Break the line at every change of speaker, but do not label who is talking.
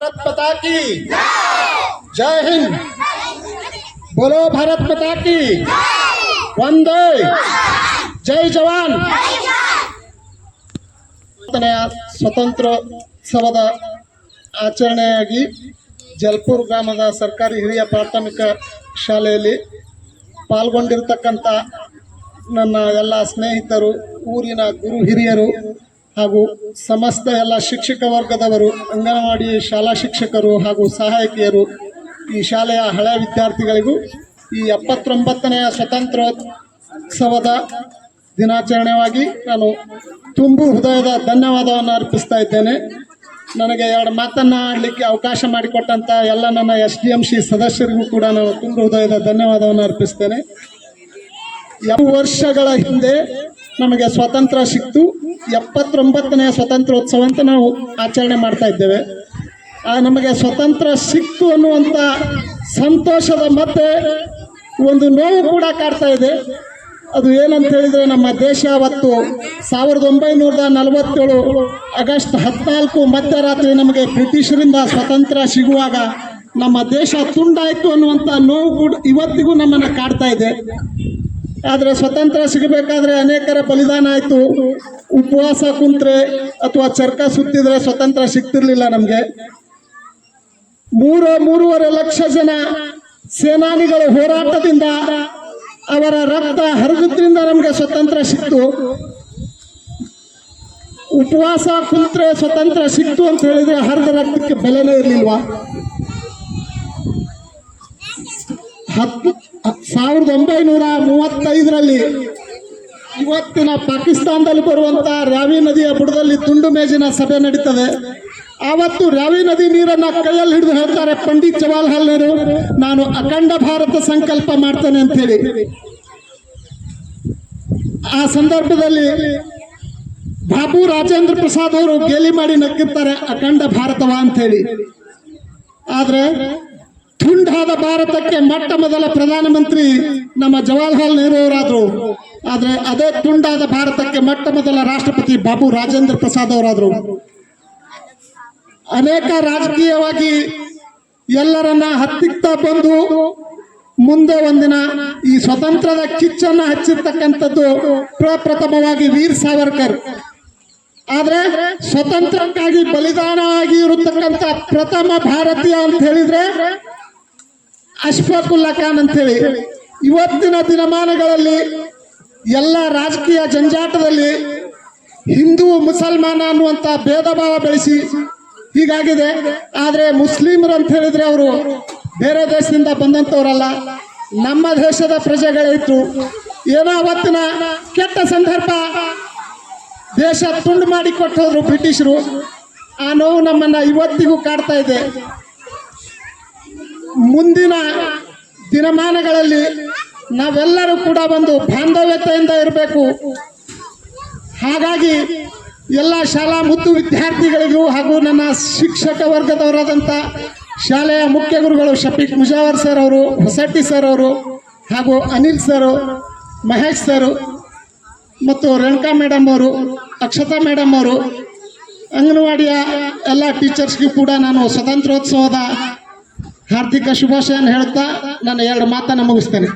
भारत माता की जय हिंद बोलो भारत माता की ವಂದೇ ಜೈ ಜವಾನ್ ಹತ್ತನೆಯ ಸ್ವತಂತ್ರೋತ್ಸವದ ಆಚರಣೆಯಾಗಿ ಜಲ್ಪುರ್ ಗ್ರಾಮದ ಸರ್ಕಾರಿ ಹಿರಿಯ ಪ್ರಾಥಮಿಕ ಶಾಲೆಯಲ್ಲಿ ಪಾಲ್ಗೊಂಡಿರ್ತಕ್ಕಂಥ ನನ್ನ ಎಲ್ಲ ಸ್ನೇಹಿತರು ಊರಿನ ಗುರು ಹಿರಿಯರು ಹಾಗೂ ಸಮಸ್ತ ಎಲ್ಲ ಶಿಕ್ಷಕ ವರ್ಗದವರು, ಅಂಗನವಾಡಿ ಶಾಲಾ ಶಿಕ್ಷಕರು ಹಾಗೂ ಸಹಾಯಕಿಯರು ಈ ಶಾಲೆಯ ಹಳೆಯ ವಿದ್ಯಾರ್ಥಿಗಳಿಗೂ ಈ ಎಪ್ಪತ್ತೊಂಬತ್ತನೆಯ ಸ್ವತಂತ್ರೋತ್ಸವದ ದಿನಾಚರಣೆಯಾಗಿ ನಾನು ತುಂಬು ಹೃದಯದ ಧನ್ಯವಾದವನ್ನು ಅರ್ಪಿಸ್ತಾ ಇದ್ದೇನೆ. ನನಗೆ ಎರಡು ಮಾತನ್ನು ಆಡಲಿಕ್ಕೆ ಅವಕಾಶ ಮಾಡಿಕೊಟ್ಟಂಥ ಎಲ್ಲ ನನ್ನ ಎಸ್ ಡಿ ಎಂ ಸಿ ಸದಸ್ಯರಿಗೂ ಕೂಡ ನಾನು ತುಂಬು ಹೃದಯದ ಧನ್ಯವಾದವನ್ನು ಅರ್ಪಿಸ್ತೇನೆ. ಎರಡು ವರ್ಷಗಳ ಹಿಂದೆ ನಮಗೆ ಸ್ವಾತಂತ್ರ್ಯ ಸಿಕ್ತು. ಎಪ್ಪತ್ತೊಂಬತ್ತನೇ ಸ್ವಾತಂತ್ರ್ಯೋತ್ಸವ ಅಂತ ನಾವು ಆಚರಣೆ ಮಾಡ್ತಾ ಇದ್ದೇವೆ. ಆ ನಮಗೆ ಸ್ವತಂತ್ರ ಸಿಕ್ತು ಅನ್ನುವಂಥ ಸಂತೋಷದ ಮತ್ತೆ ಒಂದು ನೋವು ಕೂಡ ಕಾಡ್ತಾ ಇದೆ. ಅದು ಏನಂತ ಹೇಳಿದರೆ ನಮ್ಮ ದೇಶ ಅವತ್ತು ಸಾವಿರದ ಒಂಬೈನೂರ ನಲವತ್ತೇಳು ಆಗಸ್ಟ್ ಹದಿನಾಲ್ಕು ಮಧ್ಯರಾತ್ರಿ ನಮಗೆ ಬ್ರಿಟಿಷರಿಂದ ಸ್ವತಂತ್ರ ಸಿಗುವಾಗ ನಮ್ಮ ದೇಶ ತುಂಡಾಯಿತು ಅನ್ನುವಂಥ ನೋವು ಕೂಡ ಇವತ್ತಿಗೂ ನಮ್ಮನ್ನು ಕಾಡ್ತಾ ಇದೆ. ಆದರೆ ಸ್ವತಂತ್ರ ಸಿಗಬೇಕಾದ್ರೆ ಅನೇಕರ ಬಲಿದಾನ ಆಯಿತು. ಉಪವಾಸ ಕುಂತ್ರೆ ಅಥವಾ ಚರ್ಕ ಸುತ್ತಿದ್ರೆ ಸ್ವತಂತ್ರ ಸಿಗ್ತಿರ್ಲಿಲ್ಲ ನಮಗೆ. ಮೂರು, ಮೂರುವರೆ ಲಕ್ಷ ಜನ ಸೇನಾನಿಗಳ ಹೋರಾಟದಿಂದ ಅವರ ರಕ್ತ ಹರಿದ್ರಿಂದ ನಮಗೆ ಸ್ವತಂತ್ರ ಸಿಕ್ತು. ಉಪವಾಸ ಕುಂತ್ರೆ ಸ್ವತಂತ್ರ ಸಿಕ್ತು ಅಂತ ಹೇಳಿದ್ರೆ ಹರಿದ ರಕ್ತಕ್ಕೆ ಬೆಲೆನೇ ಇರಲಿಲ್ವಾ? ಹತ್ತು ಸಾವಿರದ ಒಂಬೈನೂರ ಮೂವತ್ತೈದರಲ್ಲಿ ಇವತ್ತಿನ ಪಾಕಿಸ್ತಾನದಲ್ಲಿ ಬರುವಂತ ರಾವಿ ನದಿಯ ಬುಡದಲ್ಲಿ ತುಂಡು ಮೇಜಿನ ಸಭೆ ನಡೀತದೆ. ಆವತ್ತು ರಾವಿ ನದಿ ನೀರನ್ನ ಕೈಯಲ್ಲಿ ಹಿಡಿದು ಹೇಳ್ತಾರೆ, ಪಂಡಿತ್ ಜವಾಹರ್ಲಾಲ್ ನೆಹರು, ನಾನು ಅಖಂಡ ಭಾರತ ಸಂಕಲ್ಪ ಮಾಡ್ತೇನೆ ಅಂತ ಹೇಳಿ ಆ ಸಂದರ್ಭದಲ್ಲಿ ಬಾಬು ರಾಜೇಂದ್ರ ಪ್ರಸಾದ್ ಅವರು ಗೇಲಿ ಮಾಡಿ ನಕ್ಕಿರ್ತಾರೆ, ಅಖಂಡ ಭಾರತವ? ಅಂತ ಹೇಳಿ ಆದ್ರೆ ತುಂಡಾದ ಭಾರತಕ್ಕೆ ಮೊಟ್ಟ ಮೊದಲ ಪ್ರಧಾನಮಂತ್ರಿ ನಮ್ಮ ಜವಾಹರ್ಲಾಲ್ ನೆಹರು ಅವರಾದ್ರು. ಆದ್ರೆ ಅದೇ ತುಂಡಾದ ಭಾರತಕ್ಕೆ ಮೊಟ್ಟ ಮೊದಲ ರಾಷ್ಟ್ರಪತಿ ಬಾಬು ರಾಜೇಂದ್ರ ಪ್ರಸಾದ್ ಅವರಾದ್ರು. ಅನೇಕ ರಾಜಕೀಯವಾಗಿ ಎಲ್ಲರನ್ನ ಹತ್ತಿಕ್ತಾ ಬಂದು ಮುಂದೆ ಒಂದಿನ ಈ ಸ್ವತಂತ್ರದ ಕಿಚ್ಚನ್ನ ಹಚ್ಚಿರ್ತಕ್ಕಂಥದ್ದು ಪ್ರಪ್ರಥಮವಾಗಿ ವೀರ್ ಸಾವರ್ಕರ್. ಆದರೆ ಸ್ವತಂತ್ರಕ್ಕಾಗಿ ಬಲಿದಾನ ಆಗಿ ಪ್ರಥಮ ಭಾರತೀಯ ಅಂತ ಹೇಳಿದ್ರೆ ಅಶ್ಫಾಕುಲ್ಲಾ ಖಾನ್ ಅಂತೇಳಿ. ಇವತ್ತಿನ ದಿನಮಾನಗಳಲ್ಲಿ ಎಲ್ಲ ರಾಜಕೀಯ ಜಂಜಾಟದಲ್ಲಿ ಹಿಂದೂ ಮುಸಲ್ಮಾನ ಅನ್ನುವಂತ ಭೇದ ಭಾವ ಬೆಳೆಸಿ ಹೀಗಾಗಿದೆ. ಆದರೆ ಮುಸ್ಲಿಮರು ಅಂತ ಹೇಳಿದ್ರೆ ಅವರು ಬೇರೆ ದೇಶದಿಂದ ಬಂದಂಥವರಲ್ಲ ನಮ್ಮ ದೇಶದ ಪ್ರಜೆಗಳಿತ್ತು ಏನೋ ಅವತ್ತಿನ ಕೆಟ್ಟ ಸಂದರ್ಭ. ದೇಶ ತುಂಡು ಮಾಡಿ ಕೊಟ್ಟೋದ್ರು ಬ್ರಿಟಿಷರು. ಆ ನೋವು ನಮ್ಮನ್ನ ಇವತ್ತಿಗೂ ಕಾಡ್ತಾ ಇದೆ. ಮುಂದಿನ ದಿನಮಾನಗಳಲ್ಲಿ ನಾವೆಲ್ಲರೂ ಕೂಡ ಒಂದು ಬಾಂಧವ್ಯತೆಯಿಂದ ಇರಬೇಕು. ಹಾಗಾಗಿ ಎಲ್ಲ ಶಾಲಾ ಮತ್ತು ವಿದ್ಯಾರ್ಥಿಗಳಿಗೂ ಹಾಗೂ ನನ್ನ ಶಿಕ್ಷಕ ವರ್ಗದವರಾದಂಥ ಶಾಲೆಯ ಮುಖ್ಯ ಗುರುಗಳು ಶಫೀಕ್ ಮುಜಾವರ್ ಸರ್ ಅವರು ಹೊಸಟ್ಟಿ ಸರ್ ಅವರು ಹಾಗೂ ಅನಿಲ್ ಸರ್, ಮಹೇಶ್ ಸರ್ ಮತ್ತು ರೇಣುಕಾ ಮೇಡಮ್ ಅವರು, ಅಕ್ಷತಾ ಮೇಡಮ್ ಅವರು, ಅಂಗನವಾಡಿಯ ಎಲ್ಲ ಟೀಚರ್ಸ್ಗೂ ಕೂಡ ನಾನು ಸ್ವತಂತ್ರೋತ್ಸವದ ಹಾರ್ದಿಕ ಶುಭಾಶಯ ಹೇಳ್ತಾ ನನ್ನ ಎರಡು ಮಾತನ್ನು ಮುಗಿಸ್ತೇನೆ.